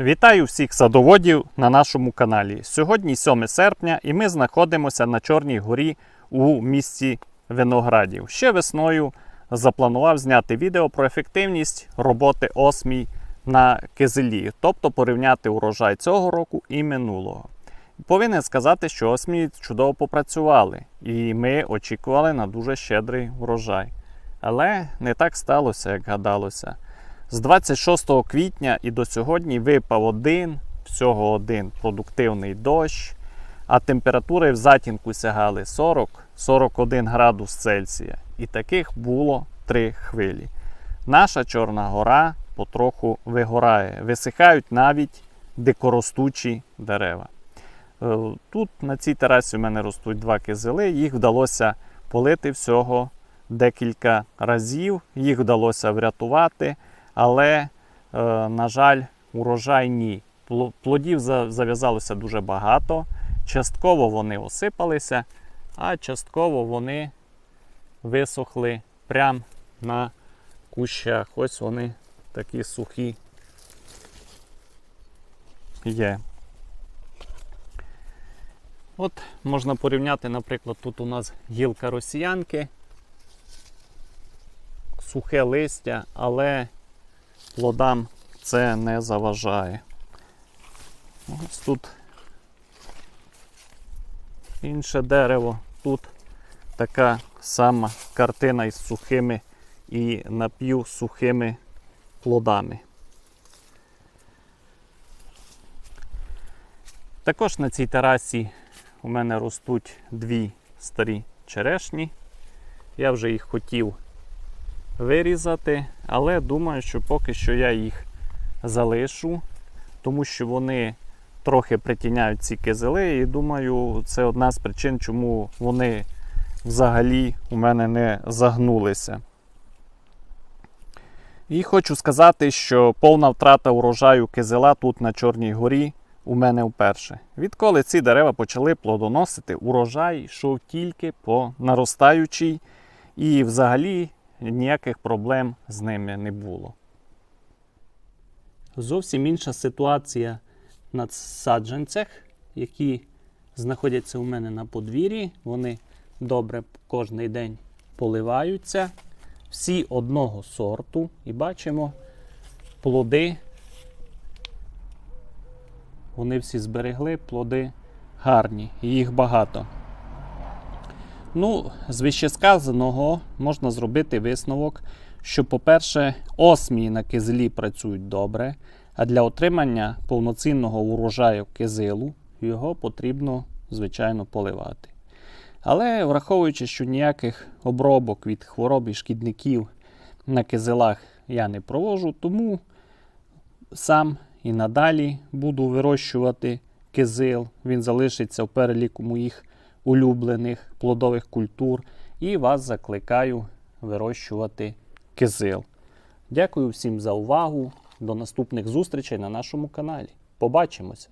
Вітаю всіх садоводів на нашому каналі. Сьогодні 7 серпня і ми знаходимося на Чорній горі у місті Виноградів. Ще весною запланував зняти відео про ефективність роботи осмій на кизелі, тобто порівняти урожай цього року і минулого. Повинен сказати, що осмії чудово попрацювали, і ми очікували на дуже щедрий врожай. Але не так сталося, як гадалося. З 26 квітня і до сьогодні випав один, всього один продуктивний дощ, а температури в затінку сягали 40-41 градус Цельсія. І таких було три хвилі. Наша Чорна гора потроху вигорає, висихають навіть дикоростучі дерева. Е, Тут на цій терасі у мене ростуть два кизили, їх вдалося полити всього декілька разів, їх вдалося врятувати. Але, е, на жаль, урожай ні. Плодів за- зав'язалося дуже багато. Частково вони осипалися, а частково вони висохли прямо на кущах. Ось вони такі сухі є. От можна порівняти, наприклад, тут у нас гілка росіянки, сухе листя, але плодам це не заважає. Ось тут інше дерево, тут така сама картина із сухими і напівсухими плодами. Також на цій терасі у мене ростуть дві старі черешні. Я вже їх хотів вирізати, але думаю, що поки що я їх залишу, тому що вони трохи притіняють ці кизили, і думаю, це одна з причин, чому вони взагалі у мене не загнулися. І хочу сказати, що повна втрата урожаю кизила тут на Чорній горі у мене вперше. Відколи ці дерева почали плодоносити, урожай йшов тільки по наростаючій, і взагалі ніяких проблем з ними не було. Зовсім інша ситуація на саджанцях, які знаходяться у мене на подвір'ї. Вони добре кожний день поливаються. Всі одного сорту. І бачимо плоди. Вони всі зберегли, плоди гарні, їх багато. Ну, з вищесказаного можна зробити висновок, що, по-перше, осмії на кизилі працюють добре, а для отримання повноцінного урожаю кизилу його потрібно, звичайно, поливати. Але враховуючи, що ніяких обробок від хвороб і шкідників на кизилах я не провожу, тому сам і надалі буду вирощувати кизил. Він залишиться в переліку моїх улюблених плодових культур. І вас закликаю вирощувати кизил. Дякую всім за увагу. До наступних зустрічей на нашому каналі. Побачимося!